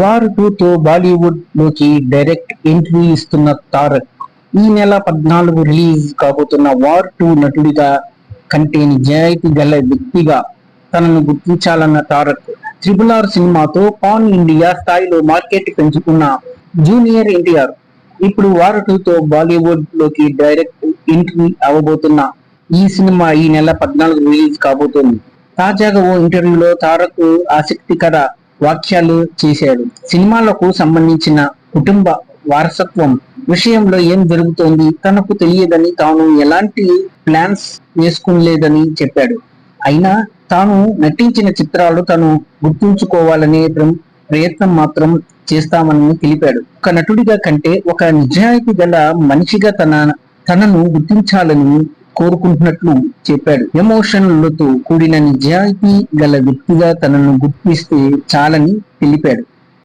War టూతో బాలీవుడ్లోకి direct entry ఇస్తున్న తారక్ ఈ నెల పద్నాలుగు రిలీజ్ కాబోతున్న వార్ టూ నటుడిగా కంటే నిజాయితీ గల వ్యక్తిగా తనను గుర్తించాలన్న తారక్ త్రిబుల్ ఆర్ సినిమాతో పాన్ ఇండియా స్థాయిలో మార్కెట్ పెంచుకున్న జూనియర్ ఎన్టీఆర్. ఇప్పుడు వార్ టూతో బాలీవుడ్లోకి డైరెక్ట్ ఎంట్రీ అవ్వబోతున్న ఈ సినిమా ఈ నెల పద్నాలుగు రిలీజ్ కాబోతోంది. తాజాగా ఓ ఇంటర్వ్యూలో తారక్ ఆసక్తికర వ్యాఖ్యలు చేశాడు. సినిమాలకు సంబంధించిన కుటుంబ వారసత్వం విషయంలో ఏం జరుగుతోంది తనకు తెలియదని తాను ఎలాంటి ప్లాన్స్ వేసుకోలేదని చెప్పాడు. అయినా తాను నటించిన చిత్రాలు తను గుర్తుంచుకోవాలనే ప్రయత్నం మాత్రం చేస్తామని తెలిపాడు. ఒక నటుడిగా కంటే ఒక నిజాయితీ గల మనిషిగా తన తనను గుర్తించాలని కోరుకుంటున్నట్లు చెప్పాడు. ఎమోషన్లతో కూడిన నిజాయితీ గల వ్యక్తిగా తనను గుర్తిస్తే చాలని తెలిపాడు.